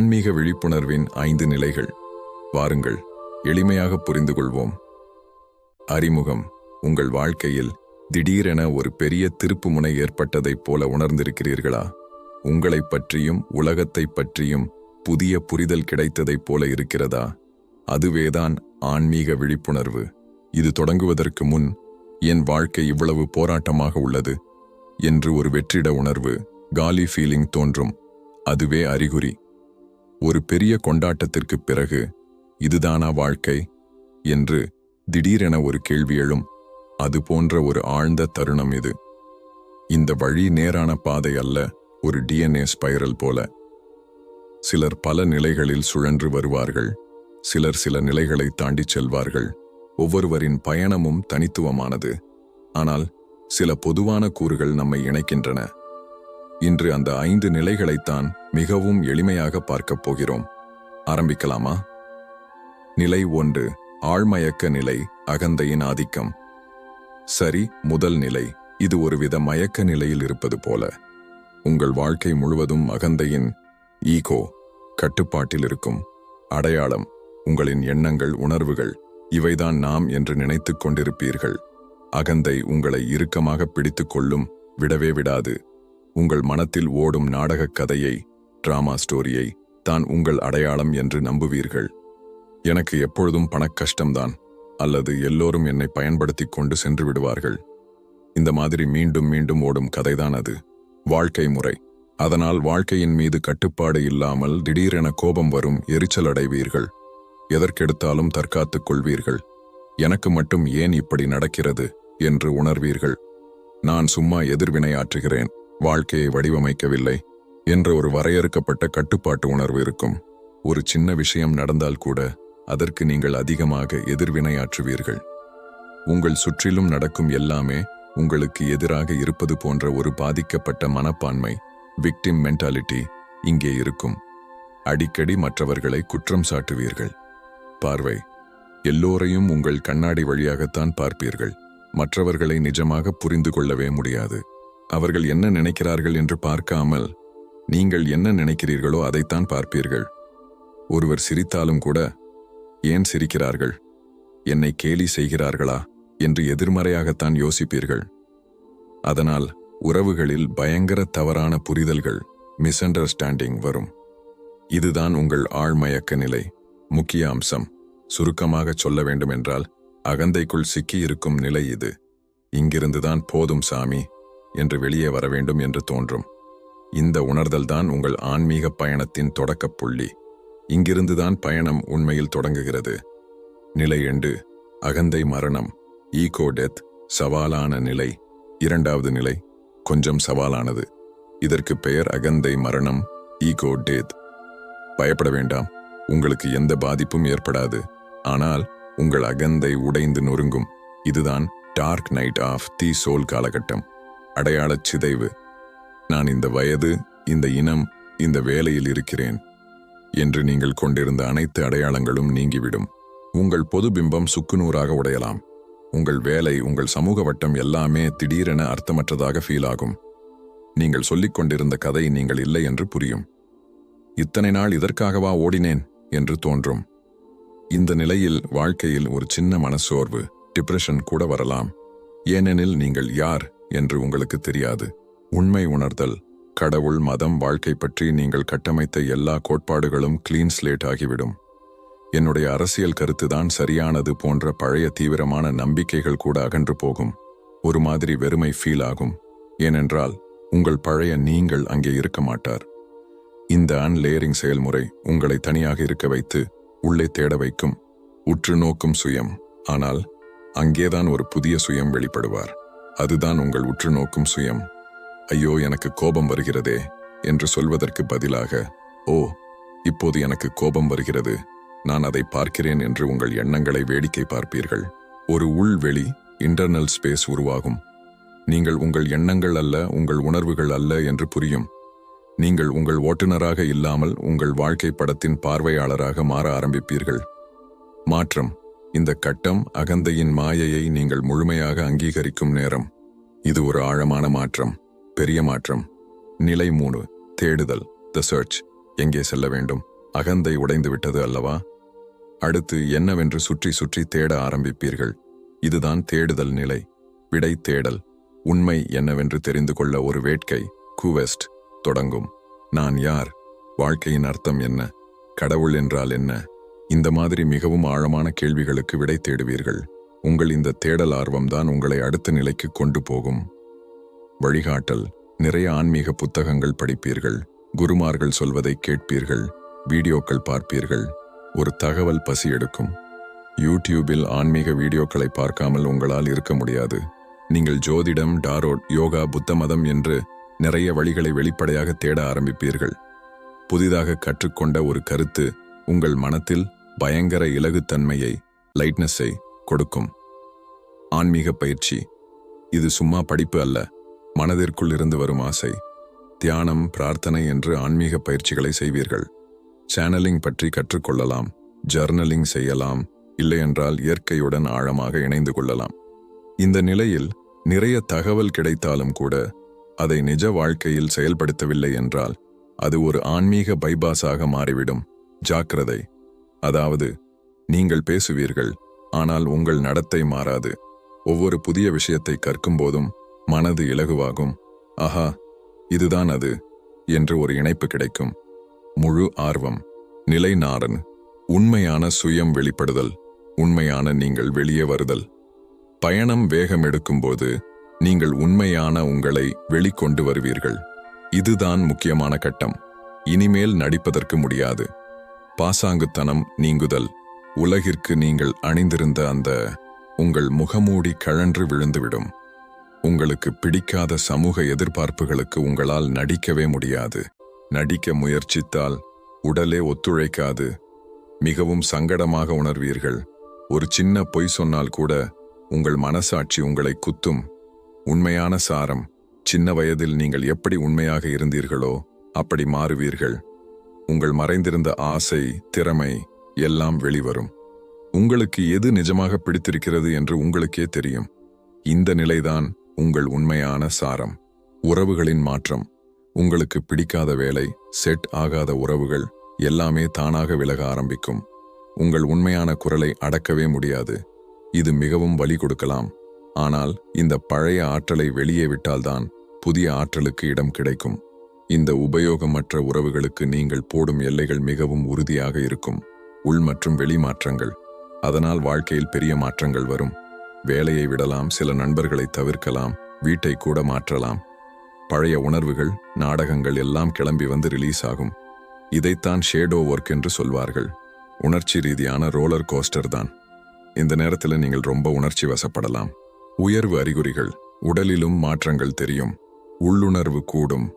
ஆன்மீக விழிப்புணர்வின் ஐந்து நிலைகள். வாருங்கள் எளிமையாக புரிந்து கொள்வோம் அறிமுகம் உங்கள் வாழ்க்கையில் திடீரென ஒரு பெரிய திருப்புமுனை ஏற்பட்டதைப் போல உணர்ந்திருக்கிறீர்களா? உங்களைப் பற்றியும் உலகத்தைப் பற்றியும் புதிய புரிதல் கிடைத்ததைப் போல இருக்கிறதா? அதுவேதான் ஆன்மீக விழிப்புணர்வு. இது தொடங்குவதற்கு முன் என் வாழ்க்கை இவ்வளவு போராட்டமாக உள்ளது என்று ஒரு வெற்றிட உணர்வு காலி ஃபீலிங் தோன்றும். அதுவே அறிகுறி. ஒரு பெரிய கொண்டாட்டத்திற்குப் பிறகு இதுதானா வாழ்க்கை? என்று திடீரென ஒரு கேள்வி எழும். அது போன்ற ஒரு ஆழ்ந்த தருணம் இது. இந்த வழி நேரான பாதை அல்ல ஒரு டிஎன்ஏ ஸ்பைரல் போல. சிலர் பல நிலைகளில் சுழன்று வருவார்கள். சிலர் சில நிலைகளை தாண்டிச் செல்வார்கள். ஒவ்வொருவரின் பயணமும் தனித்துவமானது. ஆனால் சில பொதுவான கூறுகள் நம்மை இணைக்கின்றன. இன்று அந்த ஐந்து நிலைகளைத்தான் மிகவும் எளிமையாக பார்க்கப் போகிறோம். ஆரம்பிக்கலாமா? நிலை ஒன்று ஆழ்மயக்க நிலை அகந்தையின் ஆதிக்கம். சரி முதல் நிலை இது ஒருவித மயக்க நிலையில் இருப்பது போல. உங்கள் வாழ்க்கை முழுவதும் அகந்தையின் ஈகோ கட்டுப்பாட்டில் இருக்கும். அடையாளம் உங்களின் எண்ணங்கள் உணர்வுகள் இவைதான் நாம் என்று நினைத்துக் கொண்டிருப்பீர்கள். அகந்தை உங்களை இறுக்கமாக பிடித்துக் கொள்ளும் விடவே விடாது. உங்கள் மனத்தில் ஓடும் நாடகக் கதையை டிராமா ஸ்டோரியை தான் உங்கள் அடையாளம் என்று நம்புவீர்கள். எனக்கு எப்பொழுதும் பணக்கஷ்டம்தான் அல்லது எல்லோரும் என்னை பயன்படுத்திக் கொண்டு சென்று விடுவார்கள். இந்த மாதிரி மீண்டும் மீண்டும் ஓடும் கதைதான் அது. வாழ்க்கை முறை. அதனால் வாழ்க்கையின் மீது கட்டுப்பாடு இல்லாமல் திடீரென கோபம் வரும் எரிச்சல் அடைவீர்கள். எதற்கெடுத்தாலும் தற்காத்துக் கொள்வீர்கள். எனக்கு மட்டும் ஏன் இப்படி நடக்கிறது என்று உணர்வீர்கள். நான் சும்மா எதிர்வினையாற்றுகிறேன். வாழ்க்கையை வடிவமைக்கவில்லை என்ற ஒரு வரையறுக்கப்பட்ட கட்டுப்பாட்டு உணர்வு இருக்கும். ஒரு சின்ன விஷயம் நடந்தால் கூட அதற்கு நீங்கள் அதிகமாக எதிர்வினையாற்றுவீர்கள். உங்கள் சுற்றிலும் நடக்கும் எல்லாமே உங்களுக்கு எதிராக இருப்பது போன்ற ஒரு பாதிக்கப்பட்ட மனப்பான்மை விக்டிம் மென்டாலிட்டி இங்கே இருக்கும். அடிக்கடி மற்றவர்களை குற்றம் சாட்டுவீர்கள். பார்வை. எல்லோரையும் உங்கள் கண்ணாடி வழியாகத்தான் பார்ப்பீர்கள். மற்றவர்களை நிஜமாக புரிந்து கொள்ளவே முடியாது. அவர்கள் என்ன நினைக்கிறார்கள் என்று பார்க்காமல் நீங்கள் என்ன நினைக்கிறீர்களோ அதைத்தான் பார்ப்பீர்கள். ஒருவர் சிரித்தாலும் கூட ஏன் சிரிக்கிறார்கள்? என்னை கேலி செய்கிறார்களா? என்று எதிர்மறையாகத்தான் யோசிப்பீர்கள். அதனால் உறவுகளில் பயங்கர தவறான புரிதல்கள் மிஸ் அண்டர்ஸ்டாண்டிங் வரும். இதுதான் உங்கள் ஆழ்மயக்க நிலை. முக்கிய அம்சம் சுருக்கமாகச் சொல்ல வேண்டுமென்றால் அகந்தைக்குள் சிக்கியிருக்கும் நிலை இது. இங்கிருந்துதான் போதும் சாமி. என்று வெளியே வர வேண்டும் என்று தோன்றும். இந்த உணர்தல்தான் உங்கள் ஆன்மீக பயணத்தின் தொடக்கப் புள்ளி. இங்கிருந்துதான் பயணம் உண்மையில் தொடங்குகிறது. நிலை எண்டு அகந்தை மரணம் ஈகோ டெத் சவாலான நிலை. இரண்டாவது நிலை கொஞ்சம் சவாலானது. இதற்கு பெயர் அகந்தை மரணம் ஈகோ டெத். பயப்பட வேண்டாம் உங்களுக்கு எந்த பாதிப்பும் ஏற்படாது. ஆனால் உங்கள் அகந்தை உடைந்து நொறுங்கும். இதுதான் dark night of the soul காலகட்டம். அடையாளச் சிதைவு. நான் இந்த வயது இந்த இனம் இந்த வேலையில் இருக்கிறேன் என்று நீங்கள் கொண்டிருந்த அனைத்து அடையாளங்களும் நீங்கிவிடும். உங்கள் பொது பிம்பம் சுக்குநூறாக உடையலாம். உங்கள் வேலை உங்கள் சமூக வட்டம் எல்லாமே திடீரென அர்த்தமற்றதாக ஃபீல் ஆகும். நீங்கள் சொல்லிக் கொண்டிருந்த கதை நீங்கள் இல்லை என்று புரியும். இத்தனை நாள் இதற்காகவா ஓடினேன் என்று தோன்றும். இந்த நிலையில் வாழ்க்கையில் ஒரு சின்ன மனசோர்வு டிப்ரெஷன் கூட வரலாம். ஏனெனில் நீங்கள் யார்? என்று உங்களுக்கு தெரியாது. உண்மை உணர்தல். கடவுள் மதம் வாழ்க்கை பற்றி நீங்கள் கட்டமைத்த எல்லா கோட்பாடுகளும் கிளீன் ஸ்லேட் ஆகிவிடும். என்னுடைய அரசியல் கருத்துதான் சரியானது போன்ற பழைய தீவிரமான நம்பிக்கைகள் கூட அகன்று போகும். ஒரு மாதிரி வெறுமை ஃபீல் ஆகும். ஏனென்றால் உங்கள் பழைய நீங்கள் அங்கே இருக்க மாட்டார். இந்த அன்லேயரிங் செயல்முறை உங்களை தனியாக இருக்க வைத்து உள்ளே தேட வைக்கும். உற்று நோக்கும் சுயம். ஆனால் அங்கேதான் ஒரு புதிய சுயம் வெளிப்படுவார். அதுதான் உங்கள் உற்று நோக்கும் சுயம். ஐயோ எனக்கு கோபம் வருகிறதே என்று சொல்வதற்கு பதிலாக ஓ இப்போது எனக்கு கோபம் வருகிறது. நான் அதை பார்க்கிறேன் என்று உங்கள் எண்ணங்களை வேடிக்கை பார்ப்பீர்கள். ஒரு உள்வெளி இன்டர்னல் ஸ்பேஸ் உருவாகும். நீங்கள் உங்கள் எண்ணங்கள் அல்ல உங்கள் உணர்வுகள் அல்ல என்று புரியும். நீங்கள் உங்கள் ஓட்டுநராக இல்லாமல் உங்கள் வாழ்க்கை படத்தின் பார்வையாளராக மாற ஆரம்பிப்பீர்கள். மாற்றம் இந்த கட்டம் அகந்தையின் மாயையை நீங்கள் முழுமையாக அங்கீகரிக்கும் நேரம். இது ஒரு ஆழமான மாற்றம் பெரிய மாற்றம். நிலை மூணு தேடுதல் த சர்ச் எங்கே செல்ல வேண்டும்? அகந்தை உடைந்துவிட்டது அல்லவா? அடுத்து என்னவென்று சுற்றி சுற்றி தேட ஆரம்பிப்பீர்கள். இதுதான் தேடுதல் நிலை. விடை தேடல். உண்மை என்னவென்று தெரிந்து கொள்ள ஒரு வேட்கை குவெஸ்ட் தொடங்கும். நான் யார்? வாழ்க்கையின் அர்த்தம் என்ன? கடவுள் என்றால் என்ன? இந்த மாதிரி மிகவும் ஆழமான கேள்விகளுக்கு விடை தேடுவீர்கள். உங்கள் இந்த தேடல் ஆர்வம்தான் உங்களை அடுத்த நிலைக்கு கொண்டு போகும். வழிகாட்டல். நிறைய ஆன்மீக புத்தகங்கள் படிப்பீர்கள். குருமார்கள் சொல்வதை கேட்பீர்கள். வீடியோக்கள் பார்ப்பீர்கள். ஒரு தகவல் பசி எடுக்கும். யூடியூபில் ஆன்மீக வீடியோக்களை பார்க்காமல் உங்களால் இருக்க முடியாது. நீங்கள் ஜோதிடம் டாரோட் யோகா புத்த மதம் என்று நிறைய வழிகளை வெளிப்படையாக தேட ஆரம்பிப்பீர்கள். புதிதாக கற்றுக்கொண்ட ஒரு கருத்து உங்கள் மனத்தில் பயங்கர இலகுத்தன்மையை லைட்னஸை கொடுக்கும். ஆன்மீக பயிற்சி. இது சும்மா படிப்பு அல்ல. மனதிற்குள் இருந்து வரும் ஆசை. தியானம் பிரார்த்தனை என்று ஆன்மீக பயிற்சிகளை செய்வீர்கள். சேனலிங் பற்றி கற்றுக்கொள்ளலாம். ஜர்னலிங் செய்யலாம். இல்லையென்றால் இயற்கையுடன் ஆழமாக இணைந்து கொள்ளலாம். இந்த நிலையில் நிறைய தகவல் கிடைத்தாலும் கூட அதை நிஜ வாழ்க்கையில் செயல்படுத்தவில்லை என்றால் அது ஒரு ஆன்மீக பைபாஸாக மாறிவிடும். ஜாக்கிரதை. அதாவது நீங்கள் பேசுவீர்கள் ஆனால் உங்கள் நடத்தை மாறாது. ஒவ்வொரு புதிய விஷயத்தை கற்கும் போதும் மனது இலகுவாகும். ஆஹா இதுதான் அது என்று ஒரு இணைப்பு கிடைக்கும். முழு ஆர்வம் நிலைநாடன் உண்மையான சுயம் வெளிப்படுதல் உண்மையான நீங்கள் வெளியே வருதல். பயணம் வேகம் எடுக்கும்போது நீங்கள் உண்மையான உங்களை வெளிக்கொண்டு வருவீர்கள். இதுதான் முக்கியமான கட்டம். இனிமேல் நடிப்பதற்கு முடியாது. பாசாங்குத்தனம் நீங்குதல். உலகிற்கு நீங்கள் அணிந்திருந்த அந்த உங்கள் முகமூடி கழன்று விழுந்துவிடும். உங்களுக்கு பிடிக்காத சமூக எதிர்பார்ப்புகளுக்கு உங்களால் நடிக்கவே முடியாது. நடிக்க முயற்சித்தால் உடலே ஒத்துழைக்காது. மிகவும் சங்கடமாக உணர்வீர்கள். ஒரு சின்ன பொய் சொன்னால் கூட உங்கள் மனசாட்சி உங்களை குத்தும். உண்மையான சாரம். சின்ன வயதில் நீங்கள் எப்படி உண்மையாக இருந்தீர்களோ அப்படி மாறுவீர்கள். உங்கள் மறைந்திருந்த ஆசை திறமை எல்லாம் வெளிவரும். உங்களுக்கு எது நிஜமாக பிடித்திருக்கிறது என்று உங்களுக்கே தெரியும். இந்த நிலைதான் உங்கள் உண்மையான சாரம். உறவுகளின் மாற்றம். உங்களுக்கு பிடிக்காத வேலை செட் ஆகாத உறவுகள் எல்லாமே தானாக விலக ஆரம்பிக்கும். உங்கள் உண்மையான குரலை அடக்கவே முடியாது. இது மிகவும் வலி கொடுக்கலாம். ஆனால் இந்த பழைய ஆற்றலை வெளியே விட்டால்தான் புதிய ஆற்றலுக்கு இடம் கிடைக்கும். இந்த உபயோகமற்ற உறவுகளுக்கு நீங்கள் போடும் எல்லைகள் மிகவும் உறுதியாக இருக்கும். உள் மற்றும் வெளி மாற்றங்கள். அதனால் வாழ்க்கையில் பெரிய மாற்றங்கள் வரும். வேலையை விடலாம் சில நண்பர்களை தவிர்க்கலாம் வீட்டை கூட மாற்றலாம். பழைய உணர்வுகள் நாடகங்கள் எல்லாம் கிளம்பி வந்து ரிலீஸ் ஆகும். இதைத்தான் ஷேடோ ஒர்க் என்று சொல்வார்கள். உணர்ச்சி ரீதியான ரோலர் கோஸ்டர் தான். இந்த நேரத்தில் நீங்கள் ரொம்ப உணர்ச்சி வசப்படலாம். உயர்வு அறிகுறிகள். உடலிலும் மாற்றங்கள் தெரியும். உள்ளுணர்வு கூடும்.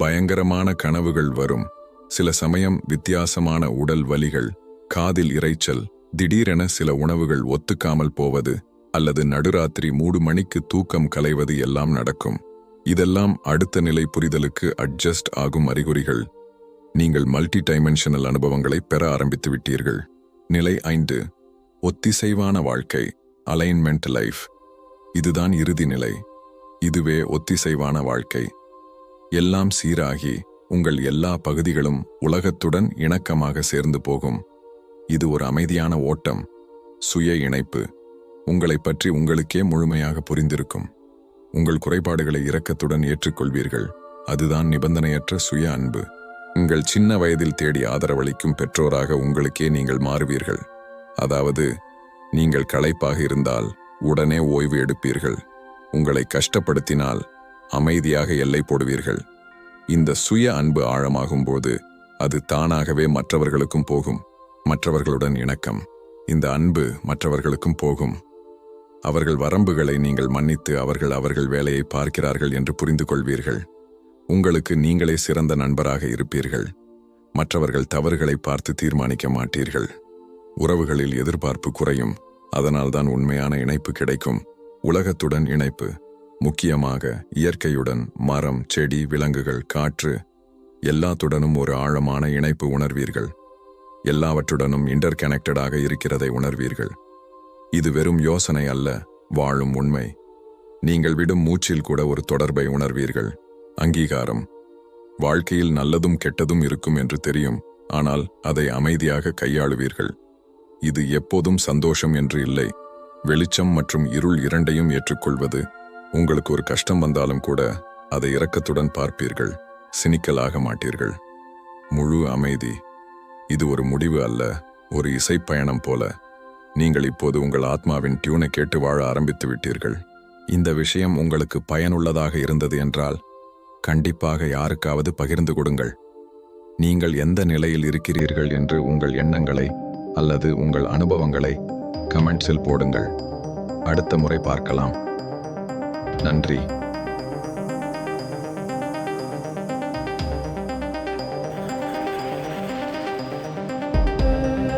பயங்கரமான கனவுகள் வரும். சில சமயம் வித்தியாசமான உடல் வலிகள் காதில் இறைச்சல் திடீரென சில உணவுகள் ஒத்துக்காமல் போவது அல்லது நடுராத்திரி மூடு மணிக்கு தூக்கம் கலைவது எல்லாம் நடக்கும். இதெல்லாம் அடுத்த நிலை புரிதலுக்கு அட்ஜஸ்ட் ஆகும் அறிகுறிகள். நீங்கள் மல்டி டைமென்ஷனல் அனுபவங்களை பெற ஆரம்பித்து விட்டீர்கள். நிலை ஐந்து. ஒத்திசைவான வாழ்க்கை அலைன்மெண்ட் லைஃப். இதுதான் இறுதி நிலை. இதுவே ஒத்திசைவான வாழ்க்கை. எல்லாம் சீராகி உங்கள் எல்லா பகுதிகளும் உலகத்துடன் இணக்கமாக சேர்ந்து போகும். இது ஒரு அமைதியான ஓட்டம் சுய இணைப்பு. உங்களை பற்றி உங்களுக்கே முழுமையாக புரிந்திருக்கும். உங்கள் குறைபாடுகளை இரக்கத்துடன் ஏற்றுக்கொள்வீர்கள். அதுதான் நிபந்தனையற்ற சுய அன்பு. உங்கள் சின்ன வயதில் தேடி ஆதரவளிக்கும் பெற்றோராக உங்களுக்கே நீங்கள் மாறுவீர்கள். அதாவது நீங்கள் களைப்பாக இருந்தால் உடனே ஓய்வு எடுப்பீர்கள். உங்களை கஷ்டப்படுத்தினால் அமைதியாக எல்லை போடுவீர்கள். இந்த சுய அன்பு ஆழமாகும் போது அது தானாகவே மற்றவர்களுக்கும் போகும் மற்றவர்களுடன் இணக்கம். இந்த அன்பு மற்றவர்களுக்கும் போகும். அவர்கள் வரம்புகளை நீங்கள் மன்னித்து அவர்கள் அவர்கள் வேலையை பார்க்கிறார்கள் என்று புரிந்து கொள்வீர்கள். உங்களுக்கு நீங்களே சிறந்த நண்பராக இருப்பீர்கள். மற்றவர்கள் தவறுகளை பார்த்து தீர்மானிக்க மாட்டீர்கள். உறவுகளில் எதிர்பார்ப்பு குறையும். அதனால்தான் உண்மையான இணைப்பு கிடைக்கும். உலகத்துடன் இணைப்பு. முக்கியமாக இயற்கையுடன் மரம் செடி விலங்குகள் காற்று எல்லாத்துடனும் ஒரு ஆழமான இணைப்பு உணர்வீர்கள். எல்லாவற்றுடனும் இன்டர் கனெக்டடாக இருக்கிறதை உணர்வீர்கள். இது வெறும் யோசனை அல்ல வாழும் உண்மை. நீங்கள் விடும் மூச்சில் கூட ஒரு தொடர்பை உணர்வீர்கள். அங்கீகாரம். வாழ்க்கையில் நல்லதும் கெட்டதும் இருக்கும் என்று தெரியும் ஆனால் அதை அமைதியாக கையாளுவீர்கள். இது எப்போதும் சந்தோஷம் என்று இல்லை வெளிச்சம் மற்றும் இருள் இரண்டையும் ஏற்றுக்கொள்வது உங்களுக்கு ஒரு கஷ்டம் வந்தாலும் கூட அதை இரக்கத்துடன் பார்ப்பீர்கள் சினிக்கலாக மாட்டீர்கள். முழு அமைதி. இது ஒரு முடிவு அல்ல ஒரு இசைப்பயணம் போல. நீங்கள் இப்போது உங்கள் ஆத்மாவின் டியூனை கேட்டு வாழ ஆரம்பித்து விட்டீர்கள். இந்த விஷயம் உங்களுக்கு பயனுள்ளதாக இருந்தது என்றால் கண்டிப்பாக யாருக்காவது பகிர்ந்து கொடுங்கள். நீங்கள் எந்த நிலையில் இருக்கிறீர்கள் என்று உங்கள் எண்ணங்களை அல்லது உங்கள் அனுபவங்களை கமெண்ட்ஸில் போடுங்கள். அடுத்த முறை பார்க்கலாம். நன்றி.